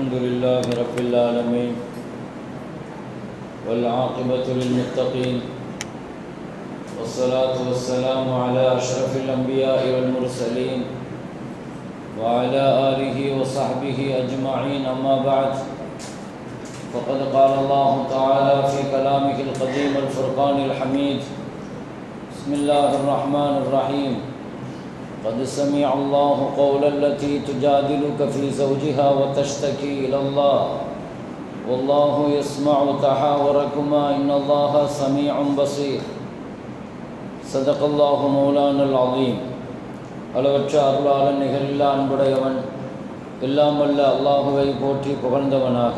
الحمد لله رب العالمين والعاقبة للمتقين والصلاة والسلام على أشرف الأنبياء والمرسلين وعلى آله وصحبه أجمعين. أما بعد فقد قال الله تعالى في كلامه القديم الفرقان الحميد بسم الله الرحمن الرحيم. قد سمع الله قول التي تجادلك في زوجها وتشتكي إلى الله والله يسمع تحاوركما إن الله سميع بصير صدق الله مولانا العظيم அளவற்ற அருளாளன் நிகரில்லா அன்புடையவன் எல்லாம் வல்ல அல்லாஹுவை போற்றி புகழ்ந்தவனாக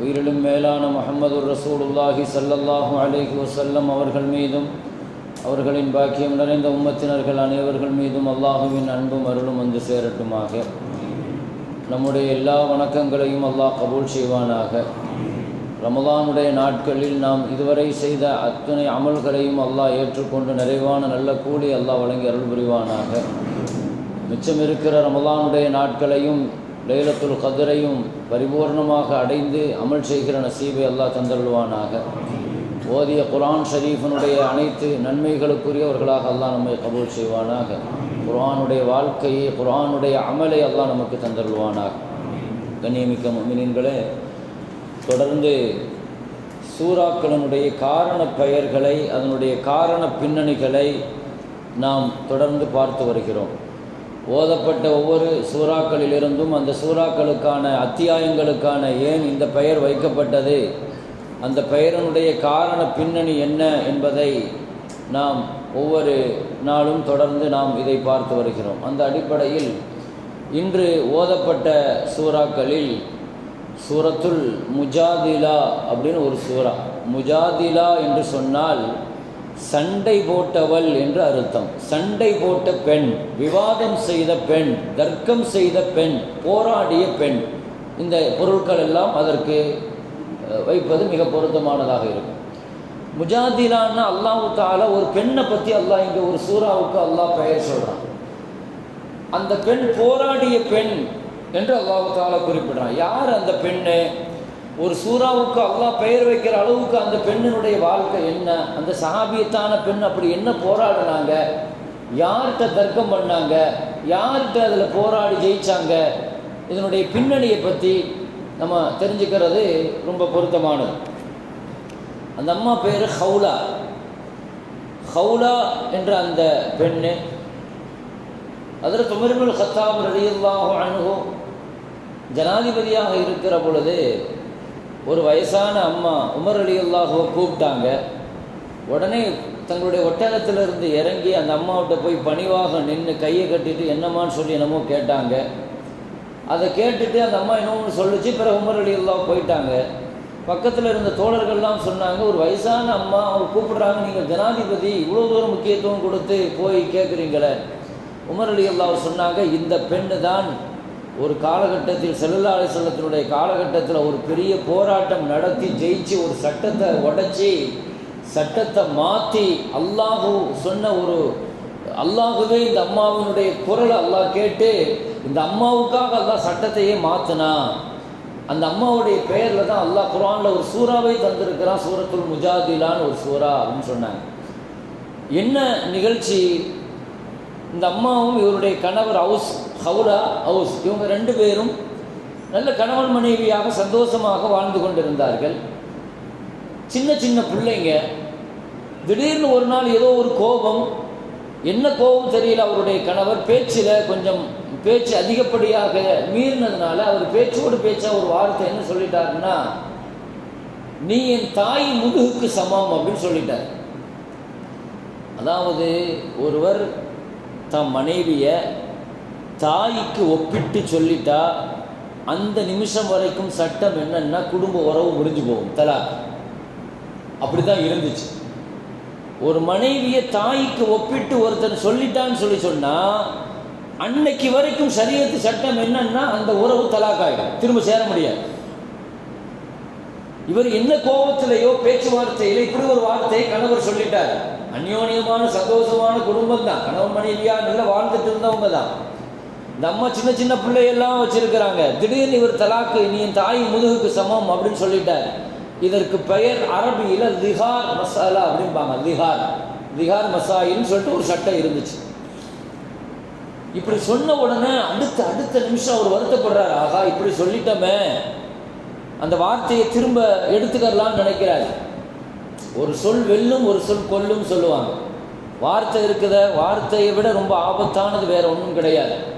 உயிரிலும் மேலான முஹம்மது ரசூலுல்லாஹி ஸல்லல்லாஹு அலைஹி வஸல்லம் அவர்கள் மீதும் அவர்களின் பாக்கியம் நிறைந்த உம்மத்தினர்கள் அனைவர்கள் மீதும் அல்லாஹுவின் அன்பும் அருளும் வந்து சேரட்டுமாக. நம்முடைய எல்லா வணக்கங்களையும் அல்லாஹ் கபூல் செய்வானாக. ரமலானுடைய நாட்களில் நாம் இதுவரை செய்த அத்தனை அமல்களையும் அல்லாஹ் ஏற்றுக்கொண்டு நிறைவான நல்ல கூலி அல்லாஹ் வழங்கி அருள் புரிவானாக. மிச்சம் இருக்கிற ரமலானுடைய நாட்களையும் லைலத்துல் கதிரையும் பரிபூர்ணமாக அடைந்து அமல் செய்கிற நசீபை அல்லாஹ் தந்தருள்வானாக. ஓதிய குரான் ஷரீஃபனுடைய அனைத்து நன்மைகளுக்குரியவர்களாக அல்லாஹ் நம்மை கபூல் செய்வானாக. குரானுடைய வாழ்க்கையை குரானுடைய அமலை அல்லாஹ் நமக்கு தந்தருள்வானாக. கண்ணியமிக்க மீனின்களே தொடர்ந்து சூறாக்களினுடைய காரண பெயர்களை அதனுடைய காரண பின்னணிகளை நாம் தொடர்ந்து பார்த்து வருகிறோம். ஓதப்பட்ட ஒவ்வொரு சூறாக்களிலிருந்தும் அந்த சூறாக்களுக்கான அத்தியாயங்களுக்கான ஏன் இந்த பெயர் வைக்கப்பட்டது? அந்த பெயரனுடைய காரண பின்னணி என்ன என்பதை நாம் ஒவ்வொரு நாளும் தொடர்ந்து நாம் இதை பார்த்து வருகிறோம். அந்த அடிப்படையில் இன்று ஓதப்பட்ட சூறாக்களில் சூரத்துல் முஜாதிலா அப்படின்னு ஒரு சூறா. முஜாதிலா என்று சொன்னால் சண்டை போட்டவள் என்று அர்த்தம். சண்டை போட்ட பெண் விவாதம் செய்த பெண் தர்க்கம் செய்த பெண் போராடிய பெண். இந்த பொருட்கள் எல்லாம் அதற்கு வைப்பது மிக பொருத்தமானதாக இருக்கும். முஜாதிலான்னா அல்லாஹு தால ஒரு பெண்ணை பற்றி அல்லாஹ் இங்கே ஒரு சூறாவுக்கு அல்லாஹ் பெயர் சொல்கிறான் அந்த பெண் போராடிய பெண் என்று அல்லாஹு தால குறிப்பிடுறான். யார் அந்த பெண்ணு? ஒரு சூறாவுக்கு அல்லாஹ் பெயர் வைக்கிற அளவுக்கு அந்த பெண்ணினுடைய வாழ்க்கை என்ன? அந்த சகாபியத்தான பெண் அப்படி என்ன போராடினாங்க? யார்கிட்ட தர்க்கம் பண்ணாங்க? யார்கிட்ட அதில் போராடி ஜெயிச்சாங்க? இதனுடைய பின்னணியை பற்றி நம்ம தெரிஞ்சுக்கிறது ரொம்ப பொருத்தமானது. அந்த அம்மா பேர் ஹவுலா. ஹவுலா என்ற அந்த பெண்ணு அதில் துமரிபுல் ஹத்தாப் ரலியுல்லாஹு அணுகும் ஜனாதிபதியாக இருக்கிற பொழுது ஒரு வயசான அம்மா உமர் அலியுல்லாஹுவை கூப்பிட்டாங்க. உடனே தங்களுடைய ஒட்டகத்திலிருந்து இறங்கி அந்த அம்மாவிட்ட போய் பணிவாக நின்று கையை கட்டிட்டு என்னம்மான்னு சொல்லி என்னமோ கேட்டாங்க. அதை கேட்டுட்டு அந்த அம்மா என்னமோ சொல்லிச்சு? பிறகு உமர் அலியுல்லா போயிட்டாங்க. பக்கத்தில் இருந்த தோழர்கள்லாம் சொன்னாங்க ஒரு வயசான அம்மா அவர் கூப்பிடுறாங்க நீங்கள் ஜனாதிபதி இவ்வளோ தூரம் முக்கியத்துவம் கொடுத்து போய் கேட்குறீங்களே உமர் அலி அல்லாஹ் சொன்னாங்க இந்த பெண்ணு தான் ஒரு காலகட்டத்தில் செல்லல்லா அலிசல்லத்தினுடைய காலகட்டத்தில் ஒரு பெரிய போராட்டம் நடத்தி ஜெயிச்சு ஒரு சட்டத்தை உடச்சி சட்டத்தை மாற்றி அல்லாஹு சொன்ன ஒரு அல்லாஹுவே இந்த அம்மாவினுடைய குரலை அல்லாஹ் கேட்டு இந்த அம்மாவுக்காக அல்லாஹ் சட்டத்தையே மாற்றினா அந்த அம்மாவுடைய பெயரில் தான் அல்லாஹ் குரானில் ஒரு சூறாவை தந்திருக்கிறான் சூரத்துல் முஜாதிலான்னு ஒரு சூறா அப்படின்னு சொன்னாங்க. என்ன நிகழ்ச்சி? இந்த அம்மாவும் இவருடைய கணவர் ஹவுஸ் ஹவுலா ஹவுஸ் இவங்க ரெண்டு பேரும் நல்ல கணவன் மனைவியாக சந்தோஷமாக வாழ்ந்து கொண்டிருந்தார்கள். சின்ன சின்ன பிள்ளைங்க திடீர்னு ஒரு நாள் ஏதோ ஒரு கோபம் என்ன கோபம் தெரியல அவருடைய கணவர் பேச்சில் கொஞ்சம் பேச்சு அதிகப்படியாக மீறினதுனால அவர் பேச்சோடு பேச்சா ஒரு வார்த்தை என்ன சொல்லிட்டாருன்னா நீ என் தாய் முதுகுக்கு சமம் அப்படின்னு சொல்லிட்டார். அதாவது ஒருவர் தம் மனைவியை தாய்க்கு ஒப்பிட்டு சொல்லிட்டா அந்த நிமிஷம் வரைக்கும் சட்டம் என்னன்னா குடும்ப உறவு முடிஞ்சு போகும் தலா அப்படி தான் இருந்துச்சு. ஒரு மனைவியை தாய்க்கு ஒப்பிட்டு ஒருத்தன் சொல்லிட்டான்னு சொல்லி சொன்னால் அன்னைக்கு வரைக்கும் சரியத்து சட்டம் என்னன்னா அந்த உறவு தலாக்காயிடும். திரும்ப சேர முடியாது. இவர் என்ன கோபத்திலேயோ பேச்சுவார்த்தையில இப்படி ஒரு வார்த்தையை கணவர் சொல்லிட்டார். அந்யோன்யமான சந்தோஷமான குடும்பம் தான். கணவன் மனைவியா நல்லா வாழ்ந்துட்டு இருந்தவங்க தான். இந்த அம்மா சின்ன சின்ன பிள்ளையெல்லாம் வச்சிருக்கிறாங்க. திடீர்னு இவர் தலாக்கு நீ என் தாய் முதுகுக்கு சமம் அப்படின்னு சொல்லிட்டார். இதற்கு பெயர் அரபியில் திஹார் மசாலா அப்படிம்பாங்க. திஹார் திஹார் மசாயின்னு சொல்லிட்டு ஒரு சட்டம் இருந்துச்சு. இப்படி சொன்ன உடனே அடுத்த அடுத்த நிமிஷம் அவர் வருத்தப்படுறாரு. ஆகா இப்படி சொல்லிட்டோமே. அந்த வார்த்தையை திரும்ப எடுத்துக்கலாம்னு நினைக்கிறாரு. ஒரு சொல் வெல்லும் ஒரு சொல் கொல்லும் சொல்லுவாங்க. வார்த்தை இருக்குத வார்த்தையை விட ரொம்ப ஆபத்தானது வேற ஒன்றும் கிடையாது.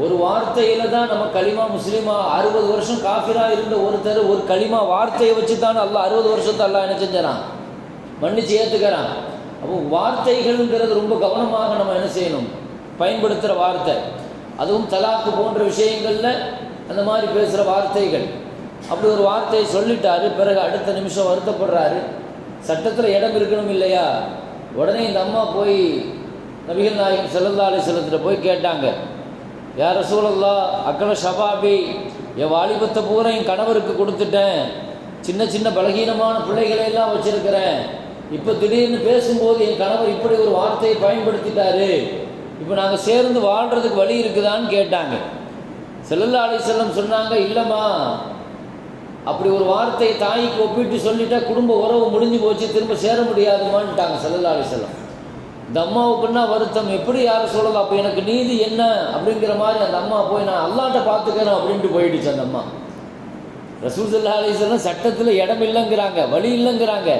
ஒரு வார்த்தையில தான் நம்ம களிமா முஸ்லீமா அறுபது வருஷம் காஃபிரா இருந்த ஒருத்தர் ஒரு களிமா வார்த்தையை வச்சு தான் அல்ல அறுபது வருஷத்தை அல்ல என்ன செஞ்சான் மன்னிச்சு ஏற்றுக்கிறான் அப்போ வார்த்தைகள்ங்கிறது ரொம்ப கவனமாக நம்ம என்ன செய்யணும்? பயன்படுத்துகிற வார்த்தை. அதுவும் தலாக்கு போன்ற விஷயங்களில் அந்த மாதிரி பேசுகிற வார்த்தைகள். அப்படி ஒரு வார்த்தையை சொல்லிட்டாரு பிறகு அடுத்த நிமிஷம் வருத்தப்படுறாரு. சட்டத்தில் இடம் இருக்கணும் இல்லையா? உடனே இந்த அம்மா போய் நபிகள் நாயகம் செல்லல்லா அலிசல்லத்தில் போய் கேட்டாங்க. யார் ரசூலல்லா அக்கன ஷபாபி என் வாலிபத்தை பூரா என் கணவருக்கு கொடுத்துட்டேன். சின்ன சின்ன பலகீனமான பிள்ளைகளை எல்லாம் வச்சுருக்கிறேன். இப்போ திடீர்னு பேசும்போது என் கணவர் இப்படி ஒரு வார்த்தையை பயன்படுத்திட்டாரு. இப்போ நாங்கள் சேர்ந்து வாழ்கிறதுக்கு வழி இருக்குதான்னு கேட்டாங்க. செல்லல்லா அலிசல்லம் சொன்னாங்க இல்லைம்மா அப்படி ஒரு வார்த்தையை தாய்க்கு ஒப்பிட்டு சொல்லிட்டா குடும்ப உறவு முடிஞ்சு போச்சு திரும்ப சேர முடியாதுமான்ட்டாங்க செல்லல்லா அலிசல்லம் இந்த அம்மாவுக்குன்னா வருத்தம்? எப்படி யாரும் சொல்லலாம் அப்போ எனக்கு நீதி என்ன? அப்படிங்கிற மாதிரி அந்த அம்மா போய் நான் அல்லாட்ட பார்த்துக்கிறேன் அப்படின்ட்டு போயிடுச்சு அந்த அம்மா. ரசூசல்லா அலிசல்லாம் சட்டத்தில் இடம் இல்லைங்கிறாங்க வழி இல்லைங்கிறாங்க.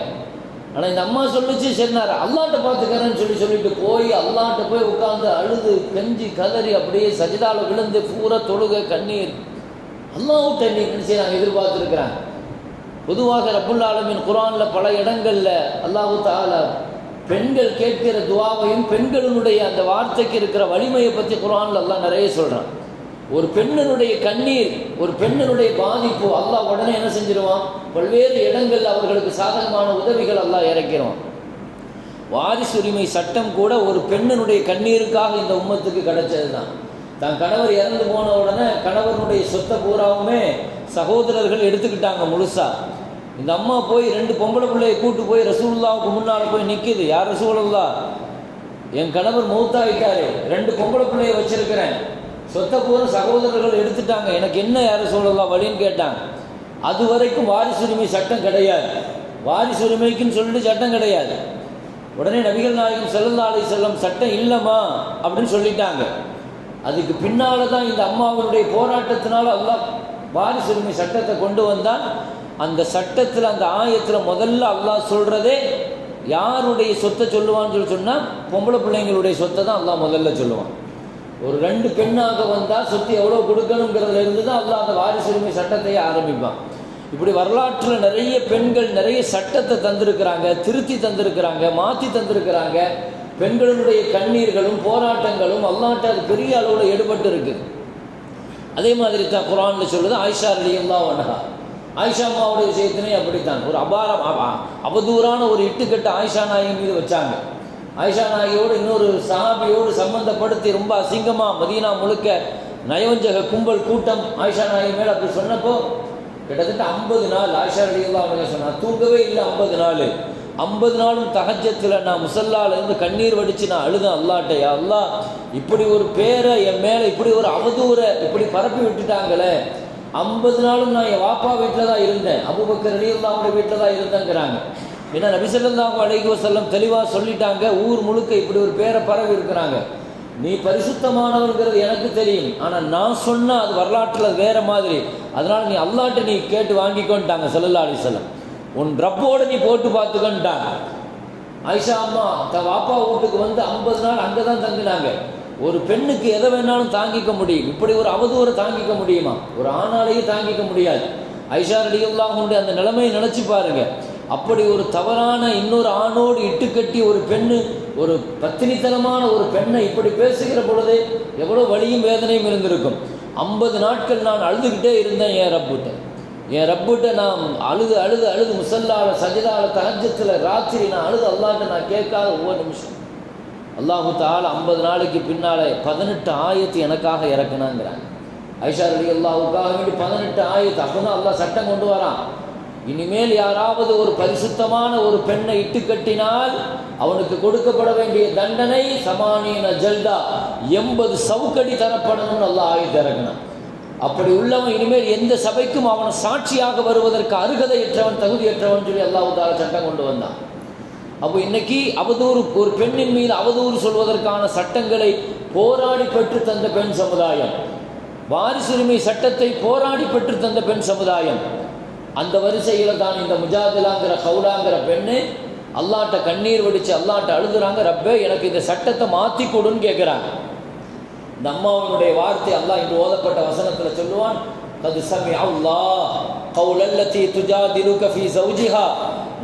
ஆனால் இந்த அம்மா சொல்லிச்சு சரினார் அல்லாட்ட பார்த்துக்கிறேன்னு சொல்லி சொல்லிட்டு போய் அல்லாட்ட போய் உட்காந்து அழுது கெஞ்சி கதறி அப்படியே சஜிதாவில் விழுந்து பூரா தொழுக கண்ணீர். அல்லாவுட்ட நீ நினச்சி நாங்கள் எதிர்பார்த்துருக்குறாங்க பொதுவாக ரப்புல்லாலமின் குரானில் பல இடங்களில் அல்லாஹு தாலா பெண்கள் கேட்கிற துவாவையும் பெண்களினுடைய அந்த வார்த்தைக்கு இருக்கிற வலிமையை பற்றி குரானில் எல்லாம் நிறைய சொல்கிறான் ஒரு பெண்ணினுடைய கண்ணீர் ஒரு பெண்ணினுடைய பாதிப்பு அல்லாஹ் உடனே என்ன செஞ்சிருவான்? பல்வேறு இடங்கள் அவர்களுக்கு சாதகமான உதவிகள் அல்லாஹ் இறக்கிறோம் வாரிசு உரிமை சட்டம் கூட ஒரு பெண்ணினுடைய கண்ணீருக்காக இந்த உம்மத்துக்கு கிடைச்சது தான் தான் கணவர் இறந்து போன உடனே கணவனுடைய சொத்தை பூராவுமே சகோதரர்கள் எடுத்துக்கிட்டாங்க முழுசா. இந்த அம்மா போய் ரெண்டு பொம்பளை பிள்ளையை கூட்டு போய் ரசூலுல்லாவுக்கு முன்னால் போய் நிற்கிது யார் ரசூலுல்லா என் கணவர் மூத்தாயிட்டாரு. ரெண்டு பொம்பளை பிள்ளையை வச்சிருக்கிறேன். சொத்தை பூரா சகோதரர்கள் எடுத்துட்டாங்க. எனக்கு என்ன யார் சொல்லலாம் வழின்னு கேட்டாங்க. அது வரைக்கும் வாரிசுரிமை சட்டம் கிடையாது. வாரிசுரிமைக்குன்னு சொல்லிட்டு சட்டம் கிடையாது. உடனே நபிகள் நாயகம் செல்லல்லா அலி செல்லம் சட்டம் இல்லைம்மா அப்படின்னு சொல்லிட்டாங்க. அதுக்கு பின்னால் தான் இந்த அம்மாவினுடைய போராட்டத்தினால் அல்லாஹ் வாரிசுரிமை சட்டத்தை கொண்டு வந்தால் அந்த சட்டத்தில் அந்த ஆயத்தில் முதல்ல அல்லாஹ் சொல்கிறதே யாருடைய சொத்தை சொல்லுவான்னு சொல்லி சொன்னால் பொம்பளை பிள்ளைங்களுடைய சொத்தை தான் அல்லாஹ் முதல்ல சொல்லுவான். ஒரு ரெண்டு பெண்ணாக வந்தால் சொத்து எவ்வளோ கொடுக்கணுங்கிறதுல இருந்து தான் அல்லாஹ் அந்த வாரிசுரிமை சட்டத்தையே ஆரம்பிப்பான். இப்படி வரலாற்றில் நிறைய பெண்கள் நிறைய சட்டத்தை தந்திருக்கிறாங்க திருத்தி தந்திருக்கிறாங்க மாற்றி தந்திருக்கிறாங்க. பெண்களுடைய கண்ணீர்களும் போராட்டங்களும் அல்லாட்ட அது பெரிய அளவில் எடுபட்டு இருக்குது அதே மாதிரி தான் குரானில் சொல்லுது ஆயிஷா தான் வனகா ஆயிஷா அம்மாவுடைய விஷயத்திலையும் அப்படித்தான். ஒரு அபாரம் அவதூறான ஒரு இட்டுக்கட்டு ஆயிஷா நாயகி மீது வச்சாங்க. ஆயிஷா நாயகியோடு இன்னொரு சஹாபியோடு சம்பந்தப்படுத்தி ரொம்ப அசிங்கமாக மதீனா முழுக்க நயவஞ்சக கும்பல் கூட்டம் ஆயிஷா நாயகி மேலே அப்படி சொன்னப்போ கிட்டத்தட்ட ஐம்பது நாள் ஆயிஷா அலியல்லா அவங்க தூங்கவே இல்லை ஐம்பது நாள். ஐம்பது நாளும் தகஜத்தில் நான் முசல்லால இருந்து கண்ணீர் வடித்து நான் அழுதேன் அல்லாட்ட அல்லா அல்லாஹ் இப்படி ஒரு பேரை என் மேலே இப்படி ஒரு அவதூறை இப்படி பரப்பி விட்டுட்டாங்களே ஐம்பது நாளும் நான் என் வாப்பா வீட்டில் தான் இருந்தேன். அபுபக்கர் அலியுல்லாவுடைய வீட்டில் தான் இருந்தேங்கிறாங்க. ஏன்னா நபிசல்லாஹு அலைஹி செல்லம் தெளிவாக சொல்லிட்டாங்க ஊர் முழுக்க இப்படி ஒரு பேரை பரவி இருக்கிறாங்க. நீ பரிசுத்தமானவங்கிறது எனக்கு தெரியும். ஆனால் நான் சொன்னால் அது வரலாற்றில் வேறு மாதிரி. அதனால் நீ அல்லாட்ட நீ கேட்டு வாங்கிக்கோன்ட்டாங்க சல்லல்லா அலிசல்லம் உன் ரப்போடு நீ போட்டு பார்த்துக்கொண்டாங்க ஐஷா அம்மா த வாப்பா வீட்டுக்கு வந்து ஐம்பது நாள் அங்கே தான் தங்கினாங்க. ஒரு பெண்ணுக்கு எதை வேணாலும் தாங்கிக்க முடியும். இப்படி ஒரு அவதூறை தாங்கிக்க முடியுமா? ஒரு ஆணாலேயே தாங்கிக்க முடியாது. ஐஷா கொண்டு அந்த நிலைமையை நினச்சி பாருங்க. அப்படி ஒரு தவறான இன்னொரு ஆணோடு இட்டுக்கட்டி ஒரு பெண்ணு ஒரு பத்தினித்தனமான ஒரு பெண்ணை இப்படி பேசுகிற பொழுது எவ்வளோ வலியும் வேதனையும் இருந்திருக்கும். ஐம்பது நாட்கள் நான் அழுதுகிட்டே இருந்தேன் என் ரப்புட்ட. என் ரப்புட்ட நான் அழுது அழுது அழுது முசல்லால சஜிதால தகஜத்தில் ராத்திரி நான் அழுது அல்லாட்ட நான் கேட்காத ஒவ்வொரு நிமிஷம் அல்லாஹு ஐம்பது நாளைக்கு பின்னால் பதினெட்டு ஆயத்து எனக்காக இறக்குனாங்கிறாங்க ஐஷா அலி அல்லாவுக்காக வேண்டி பதினெட்டு ஆயத்து அப்போ தான் அல்லாஹ் சட்டம் கொண்டு வரான். இனிமேல் யாராவது ஒரு பரிசுத்தமான ஒரு பெண்ணை இட்டு கட்டினால் அவனுக்கு கொடுக்கப்பட வேண்டிய தண்டனை சமானியன ஜல்தா எண்பது சவுக்கடி தரப்படணும்னு அல்லாஹ் ஆயத்து இறக்கணும் அப்படி உள்ளவன் இனிமேல் எந்த சபைக்கும் அவன் சாட்சியாக வருவதற்கு அருகதையற்றவன் தகுதியற்றவன் சொல்லி அல்லாஹ் சட்டம் கொண்டு வந்தான். அப்போ இன்னைக்கு அவதூறு ஒரு பெண்ணின் மீது அவதூறு சொல்வதற்கான சட்டங்களை போராடி பெற்று தந்த பெண் சமுதாயம். வாரிசுரிமை சட்டத்தை போராடி பெற்று தந்த பெண் சமுதாயம். அந்த வரிசையில் தான் இந்த முஜாதிலாங்கிற கவுலாங்கிற பெண்ணு அல்லாட்ட கண்ணீர் வடித்து அல்லாட்ட அழுதுறாங்க ரப்பே எனக்கு இந்த சட்டத்தை மாற்றி கொடுன்னு கேட்குறாங்க இந்த அம்மாவனுடைய வார்த்தை அல்லாஹ் இன்று ஓதப்பட்ட வசனத்தில் சொல்லுவான் கது சமி அல்லாஹ் துஜா துஜாதிலுக ஃபீ சௌஜிஹா.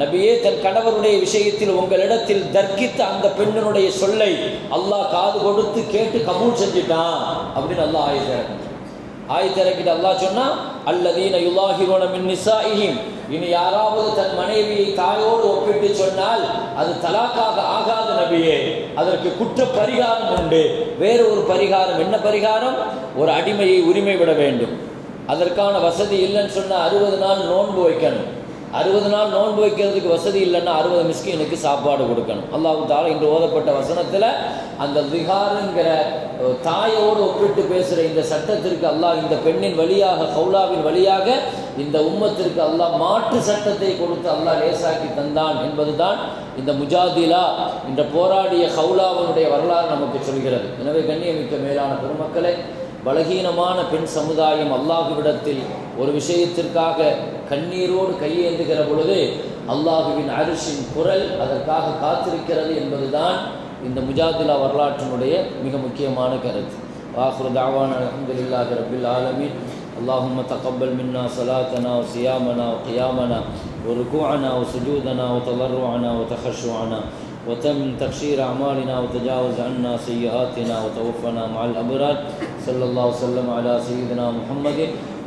நபியே தன் கணவருடைய விஷயத்தில் உங்களிடத்தில் தர்க்கித்த அந்த பெண்ணினுடைய சொல்லை அல்லாஹ் காது கொடுத்து கேட்டு கபூல் செஞ்சிட்டான் அப்படின்னு அல்லாஹ் ஆயத்திறக்கிட்டான் ஆயத்திறக்கிட்டு அல்லாஹ் சொன்னா அல்லதீன யுலாஹிரோன மின் நிசாஹிம் இனி யாராவது தன் மனைவியை தாயோடு ஒப்பிட்டு சொன்னால் அது தலாக்காக ஆகாத நபியே. அதற்கு குற்ற பரிகாரம் உண்டு. வேறு ஒரு பரிகாரம் என்ன பரிகாரம்? ஒரு அடிமையை உரிமை விட வேண்டும். அதற்கான வசதி இல்லைன்னு சொன்னால் அறுபது நாள் நோன்பு வைக்கணும். அறுபது நாள் நோன்பு வைக்கிறதுக்கு வசதி இல்லைன்னா அறுபது மிஸ்கினுக்கு சாப்பாடு கொடுக்கணும். அல்லாஹு தாலா இன்று ஓதப்பட்ட வசனத்தில் அந்த திகாருங்கிற தாயோடு ஒப்பிட்டு பேசுகிற இந்த சட்டத்திற்கு அல்லாஹ் இந்த பெண்ணின் வழியாக கௌலாவின் வழியாக இந்த உம்மத்திற்கு அல்லாஹ் மாற்று சட்டத்தை கொடுத்து அல்லாஹ் லேசாக்கி தந்தான் என்பதுதான் இந்த முஜாதிலா இந்த போராடிய கௌலாவனுடைய வரலாறு நமக்கு சொல்கிறது. எனவே கண்ணியமிக்க மேலான பெருமக்களை பலகீனமான பெண் சமுதாயம் அல்லாஹுவிடத்தில் ஒரு விஷயத்திற்காக கண்ணீரோடு கையேந்துகிற பொழுது அல்லாஹுவின் அரிசின் குரல் அதற்காக காத்திருக்கிறது என்பதுதான் இந்த முஜாதிலா வரலாற்றினுடைய மிக முக்கியமான கருத்து வாஹுர் தாவான் அலமதுல்லாஹி ரபில் ஆலமீன் اللهم تقبل منا صلاتنا وصيامنا وقيامنا وركوعنا وسجودنا وتضرعنا وتخشعنا وتم تقشير أعمالنا وتجاوز عنا سيئاتنا وتوفنا مع الأبرار صلى الله وسلم على سيدنا محمد